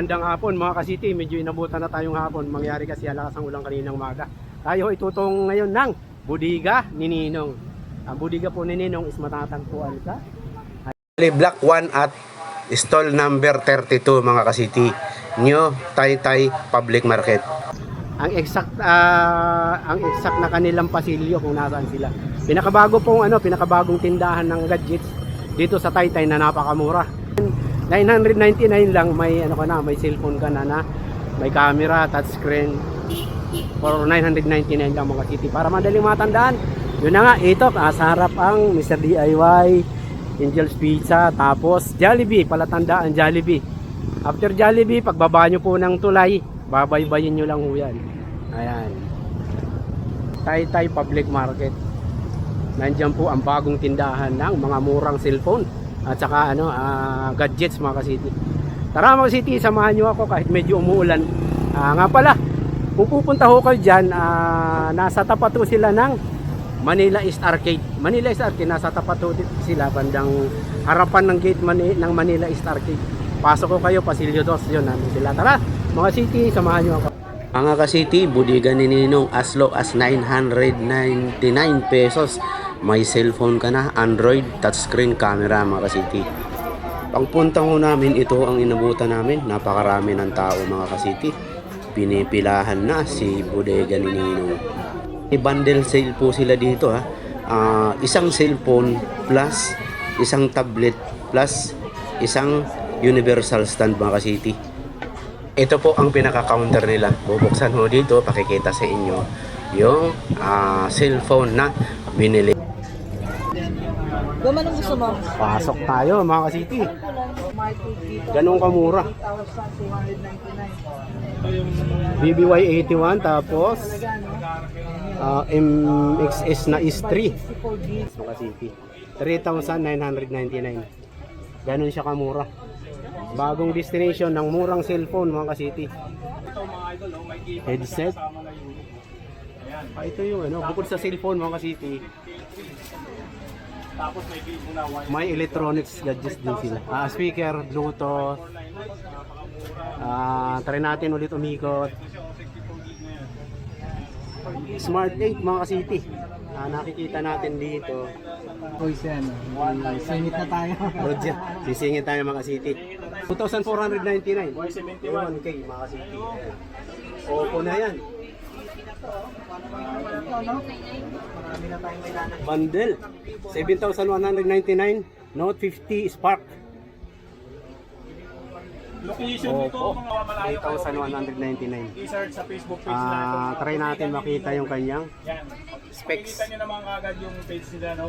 Magandang hapon mga kasiti, medyo inabutan na tayong hapon. Mangyari kasi ang lakas ng ulang kaninang umaga. Tayo itutong ngayon ng Budiga ni Ninong. Ang Budiga po ni Ninong is matatagpuan sa Block 1 at stall number 32 mga kasiti. New Taytay Public Market. Ang exact ah, ang exact na kanilang pasilyo kung nasaan sila. Pinakabago pong ano, pinakabagong tindahan ng gadgets dito sa Taytay na napakamura. 999 lang may ano ka na, may cellphone ka na na, may camera, touchscreen for 999 lang mga city para madaling matandaan. Yun na nga, ito sa harap ang Mr. DIY, Angel's Pizza, tapos Jollibee, palatandaan Jollibee. After Jollibee, pagbaba nyo po ng tulay, babaybayin nyo lang ho yan. Ayan. Taytay Public Market. Nandiyan po ang bagong tindahan ng mga murang cellphone at saka ano, ah, gadgets mga kasiti. Tara mga kasiti, samahan nyo ako kahit medyo umuulan. Ah, nga pala, kung pupunta ho kayo dyan, ah, nasa tapat ho sila ng Manila East Arcade. Manila East Arcade, nasa tapat ho sila bandang harapan ng gate Mani- ng Manila East Arcade. Pasok ko kayo, Pasilio Dos, yun, nandun sila. Tara, mga city, samahan nyo ako. Mga ka-city, budigan ni Ninong as low as 999 pesos. May cellphone ka na, Android, touchscreen camera mga ka-city. Pangpunta ho namin, ito ang inabutan namin. Napakarami ng tao mga ka-city. Pinipilahan na si bodega ni Ninong. I-bundle sale po sila dito ha. Ah, isang cellphone plus isang tablet plus isang universal stand mga ka-city. Ito po ang pinaka-counter nila. Bubuksan ho dito, pakikita sa inyo yung ah, cellphone na binili. Gumanong gusto mo? Pasok tayo mga ka-city. Ganun kamura. BBY 81 tapos ah, MXS na is 3 mga city 3,999 ganun siya kamura bagong destination ng murang cellphone mga ka-city headset ah, ito yung ano bukod sa cellphone mga ka-city may electronics gadgets din sila ah, speaker, bluetooth Ah, try natin ulit umikot. Smart 8 mga city. Ah, nakikita natin dito. Uy, sen. Singit na tayo. Roger, sisingin tayo mga city. 2,499. 1K mga city. Opo na yan. Marami na may lanan. Bundle. 7,199. Note 50 Spark. Location nito Opo. mga malayo kayo. 8,199. I-search sa Facebook page Ah, nila. try natin makita yung kanyang Yan. specs. Makikita nyo naman kagad yung page nila, no?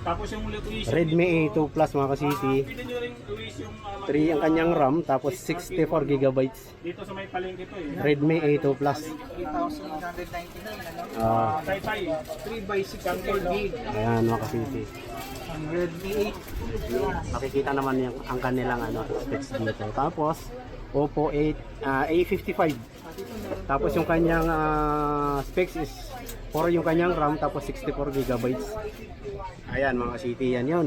Tapos yung location Redmi dito, A2 Plus mga city. Pwede nyo rin Luis yung uh, 3 ang kanyang RAM tapos 64 gigabytes. dito sa may palengke to eh. Redmi A2 Plus. 3,899, ano? Ah, Taytay. 3 by 64 gig. ayan mga city. Ang Redmi 8. Makikita naman yung ang kanilang ano specs dito. Tapos Oppo 8 ah, A55. Tapos yung kanyang ah, specs is 4 yung kanyang RAM tapos 64 gigabytes. Ayan mga city yan yun.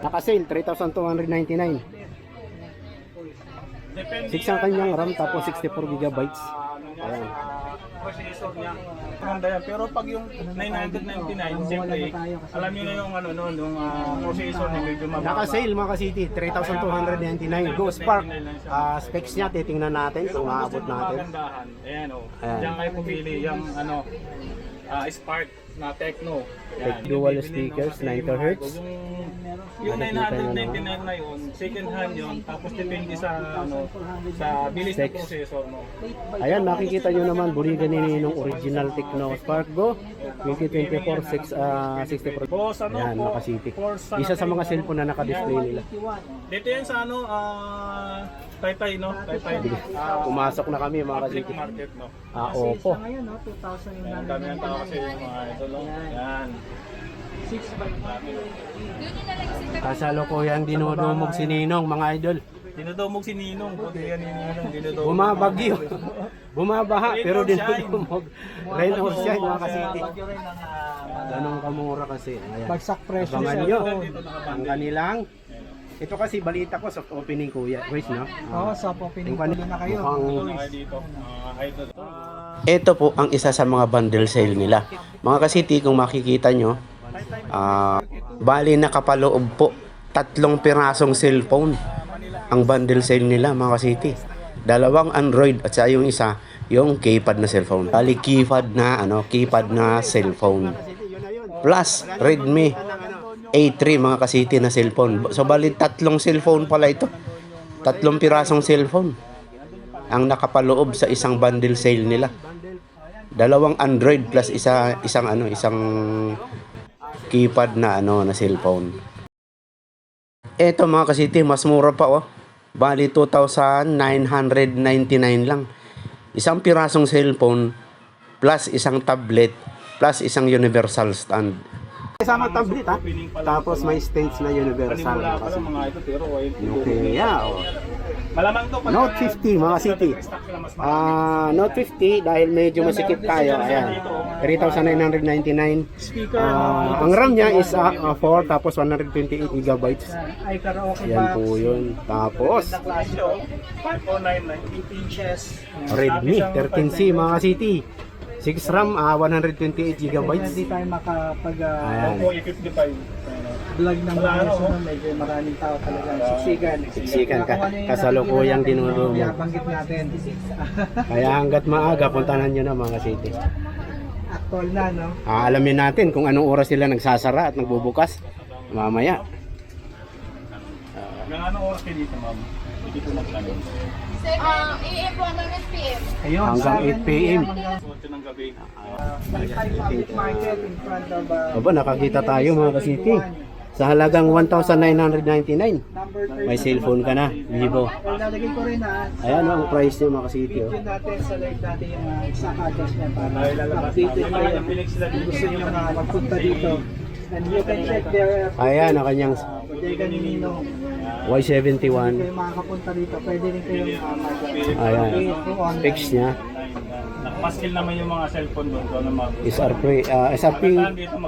Naka-sale 3,299. Depende 6 ang kanyang RAM tapos 64 gigabytes. Ayan. Processor niya. Maganda yan. Pero pag yung 999, siyempre, alam nyo na yung ano nun, yung ah, processor niya medyo mababa. Naka-sale mga city 3,299 Go Spark. Ah, specs niya titingnan natin kung aabot natin. Magandahan. Ayan o. Ayan. Diyan kayo pumili yung ano, ah, Spark na Tecno. Dual speakers, 9 kHz. Yung, yung Nakikita nyo 999 na yun, second hand yun, tapos depende sa ano, sa bilis ng processor mo. Ayan, makikita nyo naman, buligan ni Ninong original Tecno Spark Go 2024 6, ah, 64. Boss, ano Ayan, po, Makasiti. for sa Isa sa mga cellphone na naka-display nila. Dito yan sa ano, ah, Taytay, no? Taytay. Ah, Pumasok na kami mga public market, no? Ah, opo. Ngayon, no? Ang dami ng tao kasi yung mga idol, no? Yan. 6 by Kasalo ko yan, dinudumog si Ninong mga idol. Dinudumog si Ninong. Buti yan ni Ninong. Dinudumog. Bumabagyo. Bumabaha, pero dinudumog. Rain or shine mga kasiti. Bagyo rin ang ah, Ganong kamura kasi. Ayan. bagsak presyo Abangan sa nyo ang kanilang Ito kasi balita ko soft opening kuya. Guys, no? Oo, sa po, Yung pinipuli na kayo. mukhang-. Ito po ang isa sa mga bundle sale nila. Mga kasiti, kung makikita nyo, ah, bali nakapaloob po tatlong pirasong cellphone ang bundle sale nila mga kasiti. Dalawang Android at sa yung isa, yung keypad na cellphone. Bali keypad na ano, keypad na cellphone. Plus Redmi A3 mga kasiti na cellphone. So bali tatlong cellphone pala ito. Tatlong pirasong cellphone ang nakapaloob sa isang bundle sale nila. Dalawang Android plus isa isang ano, isang keypad na ano na cellphone. Eto mga kasiti, mas mura pa oh. Bali 2,999 lang. Isang pirasong cellphone plus isang tablet plus isang universal stand. Kasama tablet ha. Tapos may stage na universal. Pa Kasi. mga ito, pero Nokia, oh. Malamang to. pag- Note 50 mga city. Ah, Note 50 dahil medyo masikip tayo. Ayan. 3,999. Speaker, Ah, ang RAM niya is ah, ah, 4 tapos 128 gigabytes. ay karaoke Yan box. po yun. Tapos, Ganda klase Ito, to. 5499. 8 inches. Redmi 13C mga city. 6 RAM, ah, 128 gigabytes. Hindi tayo makapag uh, Ayan. Oppo A55. vlog ng Wala, mga ano, sunod. Medyo maraming tao talaga. Siksikan. Siksikan ka. Kung ano yung Kasalukuyang nakikita natin. Yabanggit natin. Kaya hanggat maaga, puntahan nyo na mga city. Actual na, no? Ah, alamin natin kung anong oras sila nagsasara at nagbubukas. Mamaya. Hanggang anong oras kayo dito, ma'am? Hindi ko magtanong. Um, AM po hanggang 8 PM. Ayun, Hanggang 7 8 p.m. hanggang 8 ng gabi. Bantay Public Market in front of uh, Aba, nakakita tayo mga kasiti. Sa halagang 1,999. number 30. May cellphone ka na, Vivo. Well, lalagay ko rin na Ayan oh, ang price niya mga kasiti. video Oh. natin sa live natin yung uh, exact address niya para Ay, lalabas. updated May kayo. mga pilik sila Kung dito. gusto nyo uh, magpunta dito. And you can check their Ayan ang kanyang bodega ni Ninong. Y71. Hindi kayo makakapunta dito. Pwede rin kayong uh, mag- Ayan. through online. Specs niya. Nakapaskil naman yung mga cellphone doon. Doon ang mga SRP, ah, SRP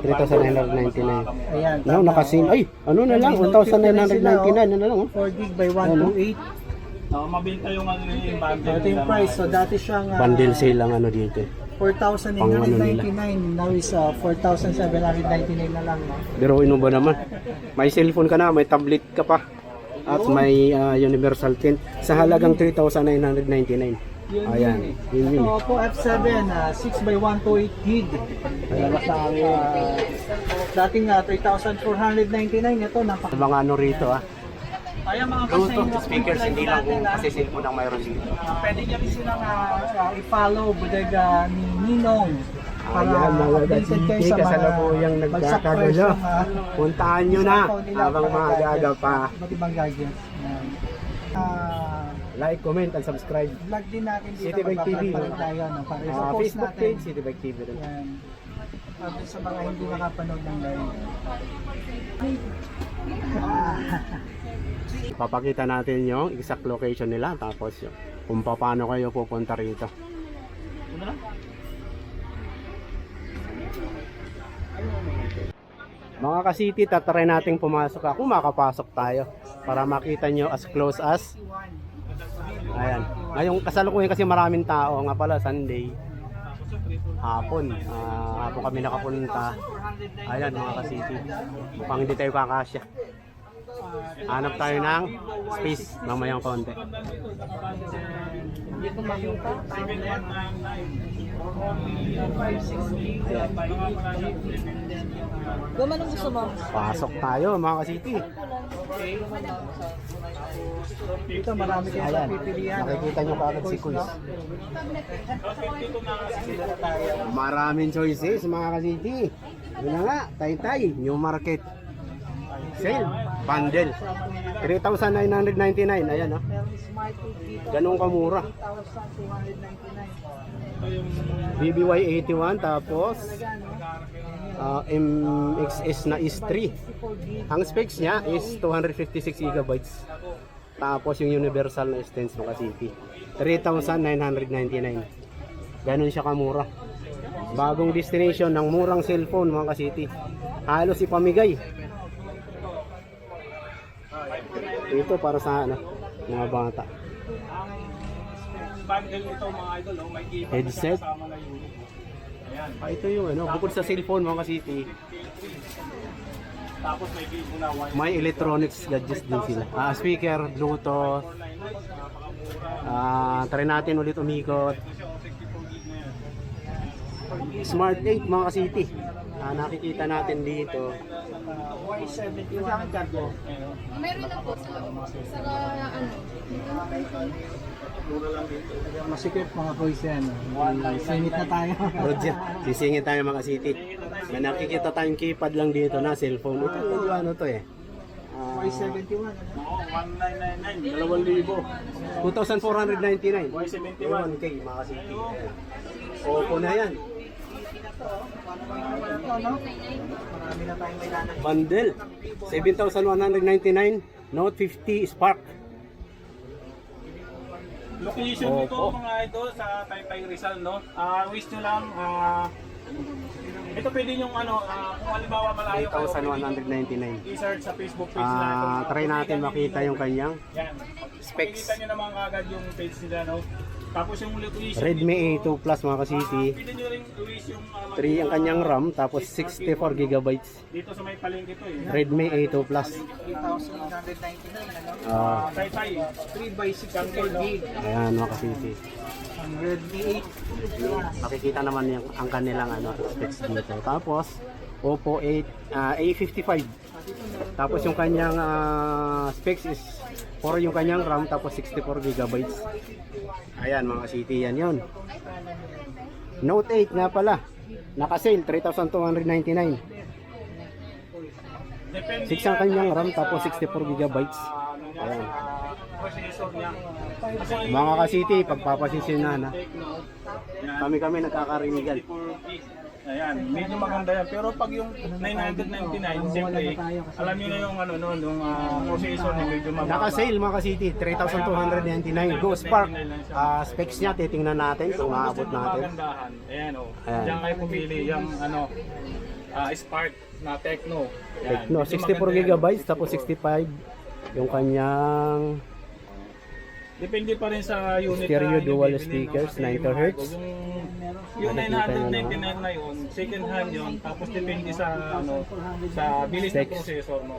3,999. Ayan. No, nakasin. Ay, ano na lang, 1,999 ano na lang. Oh. 4 gig by 128. Oo, mabenta yung ano yung bundle. Ito yung nila, price. mga- So dati siyang uh, Bundle sale lang ano dito. 4,999. Now is uh, 4,799 na lang. No? Biruin mo ba naman? May cellphone ka na, may tablet ka pa. At may ah, universal tint sa halagang 3,999. Ayan, yun Ito yun. Oppo F7, uh, 6 by 128 gig. Dalawa sa uh, dating uh, 3,499. Ito, napaka... Mga ano rito ah. Bluetooth speakers, hindi lang kung ah. kasi cellphone ang mayroon dito. Uh, pwede nyo rin silang uh, uh, i-follow bodega ni Ninong. Ayan, mga gadgety, sa mga kasalukuyang nagkakagulo. ah, Puntahan nyo na habang maaga pa. Iba't ibang gadgets. Ah, Like, comment, and subscribe. vlog din natin dito. City Bike TV. tayo. No? Para Ah, i-post Facebook natin. page, City Bike TV. Yan. Para sa mga hindi nakapanood ng live. Papakita natin yung exact location nila tapos yung kung paano kayo pupunta rito. Mga ka-city, tatry nating pumasok ako. Makapasok tayo para makita nyo as close as. Ayan. Ngayong kasalukuyan kasi maraming tao. Nga pala, Sunday. Hapon. Ah, hapon kami nakapunta. Ayan mga ka-city. Mukhang hindi tayo kakasya. Hanap tayo ng space mamayang konti. Hindi ko makita. Gumanong gusto mo? Pasok tayo mga ka-city. Dito marami kayo sa Ayan. pipilian. Nakikita nyo kaagad si Kuis. Maraming choices mga ka-city. Yun na nga, Taytay, New Market. Sale, bundle. 3,999. Ayan TV dito. Ganun kamura. 1,299. BBY 81 tapos ah, MXS na is 3. Ang specs niya is 256 gigabytes. Tapos yung universal na extends ng City. 3,999. Ganun siya kamura. Bagong destination ng murang cellphone mga ka-city. Halos ipamigay. Ito para sa ano, mga bata. Bundle nito mga idol, oh, may keypad Headset. Ah, ito yung ano, bukod sa cellphone mga city, Tapos may cable na wire. may electronics gadgets din sila. Ah, speaker, bluetooth. Ah, try natin ulit umikot. Smart 8 mga city. Ah, nakikita natin dito. Y71 ang cargo. Meron na po sa loob. Sa ano. Masikip mga boys yan. Sinit na tayo. Roger, sisingin tayo mga city. May nakikita tayong keypad lang dito na cellphone. Ito ano to eh. Ah, Y71. Oo, 1999, 2,000. 2,499. Y71. 1K mga city. Opo na yan. Marami na tayong may lanan. Bundle. 7,199. Note 50 Spark. Location Opo. nito mga idol sa Taytay Rizal, no? Ah, wish nyo lang, ah, ito pwede yung ano, ah, kung halimbawa malayo kayo, 8,199. i-search sa Facebook page Ah, nila. try natin makita yung kanyang Yan. specs. Makikita nyo naman agad yung page nila, no? Tapos yung location Redmi dito, A2 Plus mga ah, kasiti. pwede nyo rin wish yung ah, 3 ang kanyang RAM tapos 64 gigabytes. dito sa may palengke to eh. Redmi A2 Plus. 3,199. Ano? Ah, Taytay. 3 by 64 gig. ayan mga. Ang Redmi 8. Makikita naman yung ang kanilang ano specs dito. Tapos Oppo 8 ah, A55. Tapos yung kanyang ah, specs is 4 yung kanyang RAM tapos 64 gigabytes. Ayan mga city yan yon. Note 8 nga pala. Naka-sale 3,299. Depende 6 ang yan, kanyang RAM tapos 64 gigabytes. Ayan. Mga ka-city, pagpapasisyonan ha. Tecno, yan. Kami kami nagkakarinigan. 4G. Ayan, medyo maganda yan. Pero pag yung 999, siyempre, alam nyo na yung ano noon, yung ah, processor niya medyo mababa. Naka-sale mga ka-city, 3,299. Go Spark. Ah, specs niya, titingnan natin kung maabot natin. ayan o. Ayan. Diyan kayo pumili yung ano, ah, Spark na Tecno. Ayan, Tecno, medyo 64 maganda yan. gigabytes tapos 65 yung kanyang Depende pa rin sa unit Stereo na dual speakers, Kasi yung 90 mga- hertz. Yung, yung Nakikita nyo 999 na yun, second hand yun, tapos depende sa ano sa bilis ng Specs. processor mo.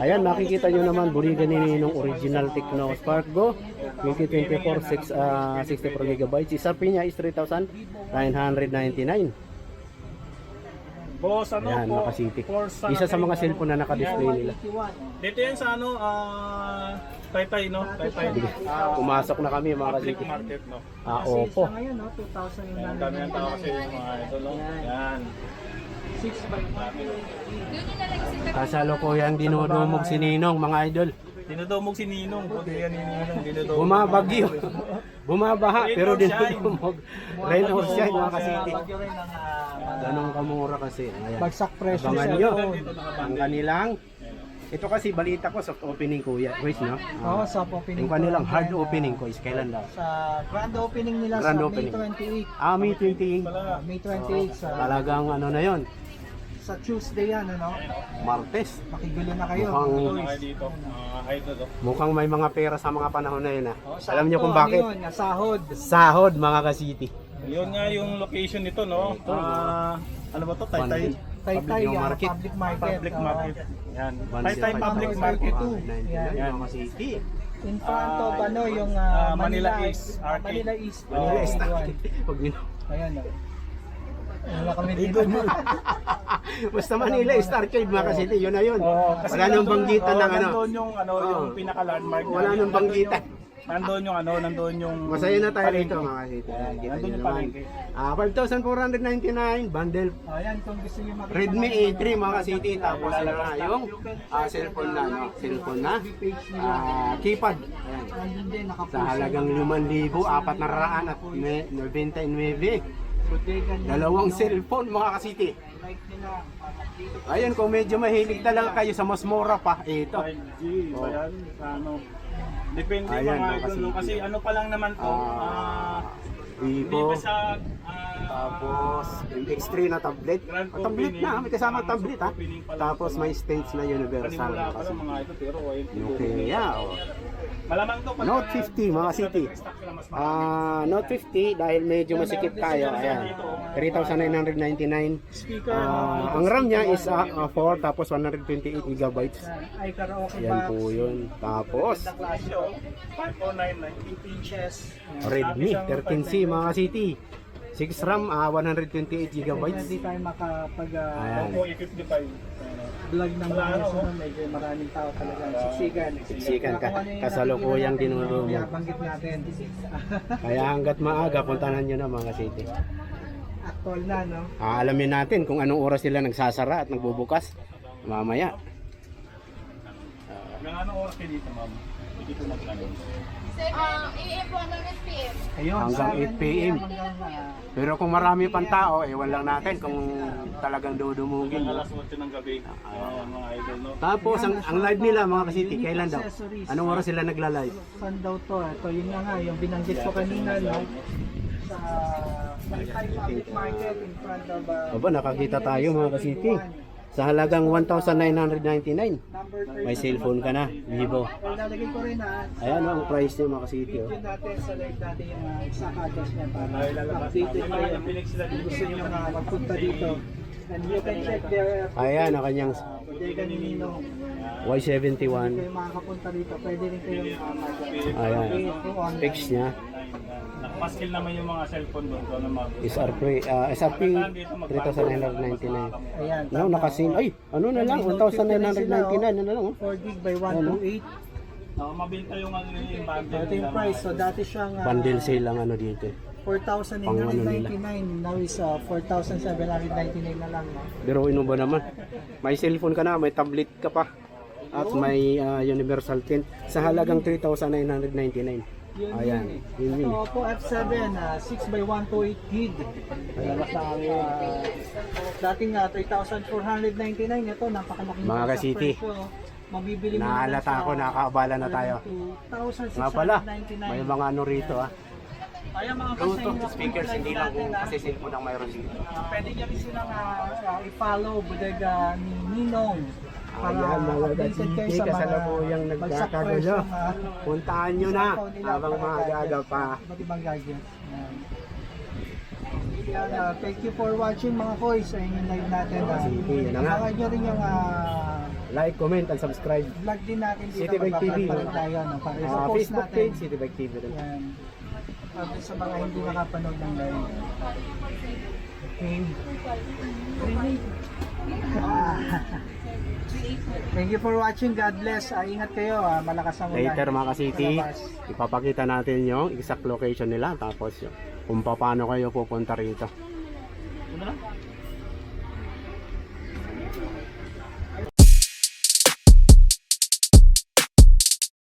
Ayan, makikita nyo naman, buriga ni Ninong original Tecno Spark Go 2024, 6, ah, 64 gigabytes. Isa pinya is 3,999. Boss, ano Ayan, po? Isa sa mga cellphone na naka-display nila. Dito yan sa ano, ah, Taytay, no? Taytay. Ah, Pumasok na kami mga public market, no? Ah, opo. sa ngayon, no, Ayan, dami ng tao kasi yung mga idol, no? Yan. 6 by 1. Yun yung nalang Kasalukuyan dinudumog si Ninong mga idol. Dinudumog si Ninong, puti yan ni Ninong, dinudumog. Bumabagyo. Bumabaha pero or shine. dinudumog. Rain or shine mga kasiti. Bagyo rin ang ah, Ganong kamura kasi. Ayan. bagsak presyo Abangan nyo ang kanilang ito kasi balita ko soft opening kuya. Guys, no? Oo, Ah, sa opening. yung kanilang hard opening ko is kailan daw? Sa grand opening nila Grand sa opening. May 28. Ah, May 28. Ah, May 28 sa Talagang ano na yon sa Tuesday yan, ano? Martes. Makigulo na kayo. Mukhang, Ito dito, oh. mukhang may mga pera sa mga panahon na yun. Ah. Oh, Alam niyo kung sakto, bakit? Ano yun, sahod. Sahod mga ka-city. Yun nga yung location nito, no? Ah, ano ba to? Taytay? Taytay, Public ah, market. public market. Public market. Yan. Taytay Public. Market. two. Yan, Yan. mga ka-city. In front of Ah, ano, yung ah, ah, Manila Manila, East Arcade. Manila East. Manila East one. Pag nyo Ayan, oh. Wala kami dito. Basta Manila is arcade mga kasi yun na yun. Oo, Wala nang nandun- banggitan oo, ng ano. Nandun yung ano, yung pinaka landmark. Wala nang banggitan. Nandun yung ano, nandun yung Masaya na tayo palengke. rito mga kasi. Kita Nandun nyo yung naman. palengke. Ah, 5,499 bundle Ayan, kung gusto niyo makita. Redmi ng- A3 mga city tapos ano na yung ah, cellphone na no? cellphone na ah, keypad Ayan. Nandun din, nakapost. sa halagang 5,000 apat na raan at me- 99 Bodega niya. dalawang cellphone mga kasiti Like nila. dito. ayun kung medyo mahilig talaga kayo sa mas mura pa ito 5G ba yan? Sa ano? Depende Ayan, mga mga idol. no? kasiti. Kasi ano pa lang naman to. Ah, ah, hindi Vivo pa sa ah, Tapos, MX3 na tablet. Grand Ah, tablet opening. na, may kasama tablet ha. Opening pa lang Tapos ito, may stage na universal. Panimula pa sa mga ito pero eh, Nokia. Oh. Malamang to pag- Note 50 mga city. Ah, Note 50 dahil medyo masikip tayo. Ayan. 3,999. Speaker, Ah, ang RAM niya is ah, ah, 4 tapos 128 gigabytes. ay karaoke Yan box, po yun. Tapos, klase, 5499. 8 inches. Redmi 13C mga city. 6 RAM, ah, 128 gigabytes. Hindi tayo makapag uh, Ayan. Oppo A55. Vlog ng mga sunod. Medyo maraming tao talaga. Siksikan. Siksikan ka. Ano yung Kasalukuyang natin, dinudumog. Binabanggit natin. Kaya hanggat maaga, puntahan nyo na mga city. Actual na, no? Ah, alamin natin kung anong oras sila nagsasara at nagbubukas. Mamaya. Hanggang anong oras kayo dito, ma'am? Dito na plano. Ah, AM po hanggang 8 PM. Ayun, Hanggang 7 8 PM. ah, Pero kung marami pang tao, ewan lang natin kung talagang dudumugin. Alas 8 ng gabi. Ayan, mga idol, no? Tapos, ang, ang live nila mga kasiti, kailan daw? Anong oras sila nagla-live? Saan daw to? Ito yun na nga, yung binanggit ko kanina, no? Sa Maritime Public Market in front of... Uh, Aba, nakakita tayo mga kasiti. Sa halagang 1,999. number 30. May cellphone ka na, Vivo. Ilalagay ko rin ha. Ayan o, ang price niya mga kasiti. Oh. Video natin live natin yung uh, exact address niya para updated mga Phoenix sila Kung gusto uh, magpunta dito. And you can check their Ayan, ang kanyang bodega ni Ninong. Y71. Kayo makakapunta dito, pwede rin kayong uh, mag- Ayan. Specs niya. Nakapaskil naman yung mga cellphone doon. Doon ang mga SRP, ah, SRP 3,999. Ayan. No, nakasin. Ay, ano na lang, 1,999 ano na lang. oh. 4 gig by 128. Oh, mabenta yung ano yung bundle. Ito yung price. So dati siyang uh, Bundle sale lang ano dito. 4,999. Now is uh, 4,799 na lang. No? Pero ino ba naman? May cellphone ka na, may tablet ka pa. At may ah, universal tint sa halagang 3,999. Yun Ayan, yun eh. yun yun. Ito Oppo F7, uh, 6 by 128 gig. Ayan, sa uh, dating uh, 3,499. Ito, napakalaking Mga ka-city. Mabibili mo na Naalata ako, nakaabala na tayo. 2,699. Nga pala, may mga ano rito ah. Kaya mga Bluetooth speakers, hindi lang kung ah. kasi cellphone ang mayroon dito. Uh, pwede nyo rin silang uh, uh, i-follow bodega ni Ninong para Ayan, mga updated kayo sa mga kasalukuyang nagkakagulo. Puntahan nyo na habang maaga pa. Iba't ibang gadgets. Yan. Yan, ah, thank you for watching mga koy sa inyong live natin. Uh, Sige, yun na nga. Abangan nyo rin yung ah, Like, comment, and subscribe. vlog din natin dito. City Bike TV. Pa rin tayo. No? Para sa post Facebook natin. page, City Bike TV rin. Yan. Para sa mga hindi nakapanood ng live. Okay. Ah. Thank you for watching. God bless. Ah, ingat kayo. Ah, malakas ang ulan. Later mga Palabas. ipapakita natin yung exact location nila tapos yung kung paano kayo pupunta rito.